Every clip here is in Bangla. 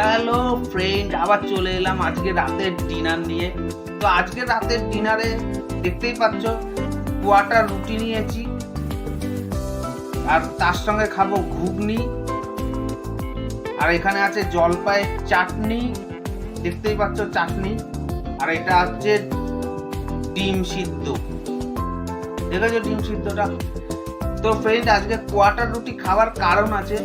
হ্যালো ফ্রেন্ড আবার চলে এলাম আজকে রাতের ডিনার নিয়ে। তো আজকে রাতের ডিনারে দেখতেই পাচ্ছ কোয়াটার রুটি নিয়েছি, আর তার সঙ্গে খাব ঘুগনি, আর এখানে আছে জলপাইয়ের চাটনি, দেখতেই পাচ্ছ চাটনি, আর এটা হচ্ছে ডিম সিদ্ধ। দেখেছ ডিম সিদ্ধটা? তো ফ্রেন্ড আজকে কোয়াটার রুটি খাওয়ার কারণ আছে।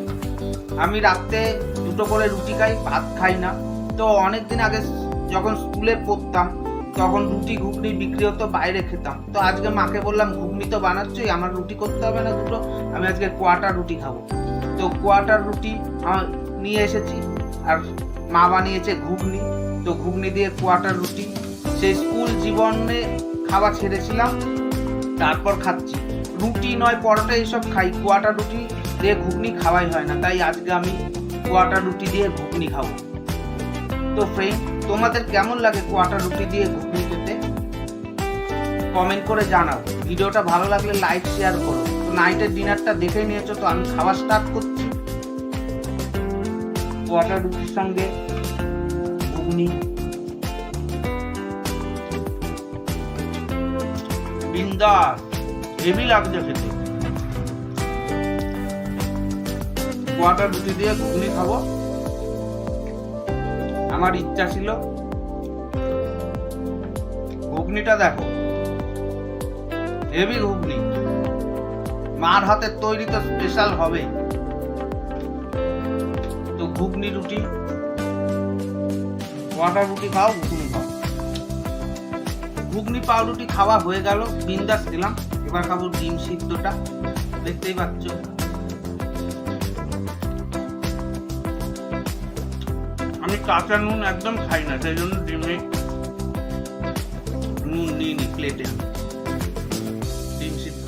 আমি রাত্রে দুটো করে রুটি খাই, ভাত খাই না। তো অনেক দিন আগে যখন স্কুলে পড়তাম, তখন রুটি ঘুগনি বিক্রি হতো, বাইরে খেতাম। তো আজকে মাকে বললাম, ঘুগনি তো বানাচ্ছই, আমার রুটি করতে হবে না দুটো, আমি আজকে কোয়াটার রুটি খাব। তো কোয়াটার রুটি নিয়ে এসেছি, আর মা বানিয়েছে ঘুগনি। তো ঘুগনি দিয়ে কোয়াটার রুটি। সেই স্কুল জীবনে খাওয়া ছেড়েছিলাম, তারপর খাচ্ছি। রুটি নয়, পরোটা এইসব খাই কোয়াটা রুটি দিয়ে ঘুগনি খাওয়াই হয় না, তাই আজকে আমি কোয়াটা রুটি দিয়ে ঘুগনি খাব। তো ফ্রেন্ড তোমাদের কেমন লাগে কোয়াটা রুটি দিয়ে ঘুগনি খেতে? কমেন্ট করে জানাও। ভিডিওটা ভালো লাগলে লাইক শেয়ার করো। নাইটের ডিনারটা দেখে নিয়েছো, তো আমি খাওয়া স্টার্ট করছি। কোয়াটা রুটির সঙ্গে ঘুগনি। বিন্দাস, হেভি লাগছে খেতে। কোয়াটার রুটি দিয়ে ঘুগনি খাব। আমার ইচ্ছা ছিল। ঘুগনিটা দেখো। হেভি ঘুগনি। মার হাতের তৈরি তো স্পেশাল হবে তো ঘুগনি রুটি, কোয়াটার রুটি খাও, ঘুগনি খাও। ঘুগনি, পাউরুটি খাওয়া হয়ে গেল। বিন্দাস খেলাম। এবার খাব ডিম সিদ্ধটা। দেখতেই পাচ্ছ। আমি কাঁচা নুন একদম খাই না, সেই জন্য ডিমে নুন নিয়ে নি প্লেটে ডিম সিদ্ধ।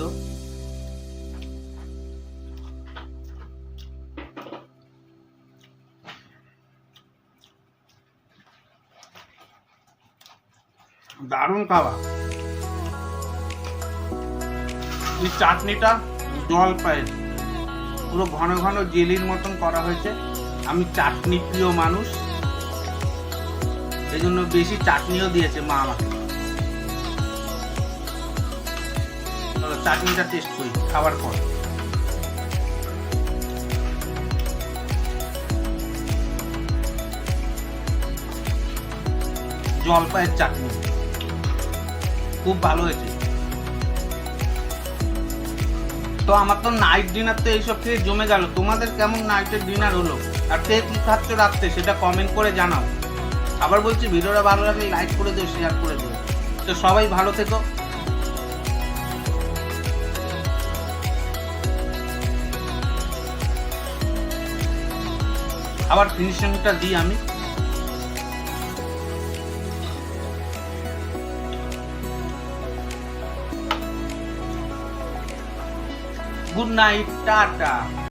দারুণ খাওয়া এই চাটনিটা জল পায়ের পুরো ঘন ঘন জেলির মতন করা হয়েছে। আমি চাটনি প্রিয় মানুষ। এই জন্য বেশি চাটনিও দিয়েছে মা আমাকে। চাটনিটা টেস্ট করি, খাবার পর। জলপাইয়ের চাটনি। খুব ভালো হয়েছে। তো আমার তো নাইট ডিনার তো এইসব খেয়ে জমে গেল। তোমাদের কেমন নাইটের ডিনার হলো? আর কে কি খাচ্ছ রাত্রে? সেটা কমেন্ট করে জানাও। আবার বলছি ভিডিওটা ভালো লাগলে লাইক করে দিও শেয়ার করে দিও। তো সবাই ভালো থেকো। আবার ফিনিশিংটা দিই আমি। Good night tata.